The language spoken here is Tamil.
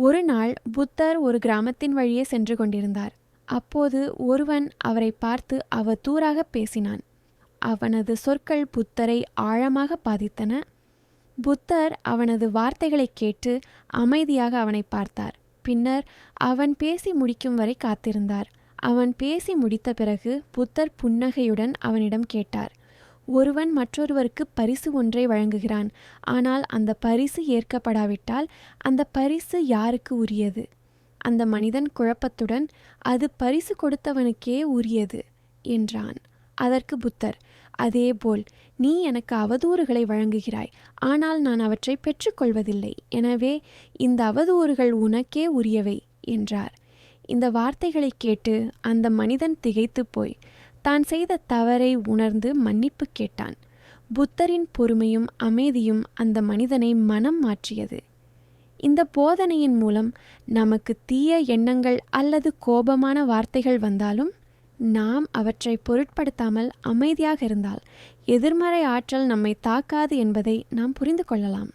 ஒரு நாள் புத்தர் ஒரு கிராமத்தின் வழியே சென்று கொண்டிருந்தார். அப்போது ஒருவன் அவரை பார்த்து அவதூறாக பேசினான். அவனது சொற்கள் புத்தரை ஆழமாக பாதித்தன. புத்தர் அவனது வார்த்தைகளைக் கேட்டு அமைதியாக அவனை பார்த்தார். பின்னர் அவன் பேசி முடிக்கும் வரை காத்திருந்தார். அவன் பேசி முடித்த பிறகு புத்தர் புன்னகையுடன் அவனிடம் கேட்டார். ஒருவன் மற்றொருவருக்கு பரிசு ஒன்றை வழங்குகிறான். ஆனால் அந்த பரிசு ஏற்கப்படாவிட்டால் அந்த பரிசு யாருக்கு உரியது? அந்த மனிதன் குழப்பத்துடன் அது பரிசு கொடுத்தவனுக்கே உரியது என்றான். அதற்கு புத்தர் அதேபோல் நீ எனக்கு அவதூறுகளை வழங்குகிறாய். ஆனால் நான் அவற்றை பெற்றுக்கொள்வதில்லை. எனவே இந்த அவதூறுகள் உனக்கே உரியவை என்றார். இந்த வார்த்தைகளை கேட்டு அந்த மனிதன் திகைத்துப் போய் தான் செய்த தவறை உணர்ந்து மன்னிப்பு கேட்டான். புத்தரின் பொறுமையும் அமைதியும் அந்த மனிதனை மனம் மாற்றியது. இந்த போதனையின் மூலம் நமக்கு தீய எண்ணங்கள் அல்லது கோபமான வார்த்தைகள் வந்தாலும் நாம் அவற்றை பொருட்படுத்தாமல் அமைதியாக இருந்தால் எதிர்மறை ஆற்றல் நம்மை தாக்காது என்பதை நாம் புரிந்து கொள்ளலாம்.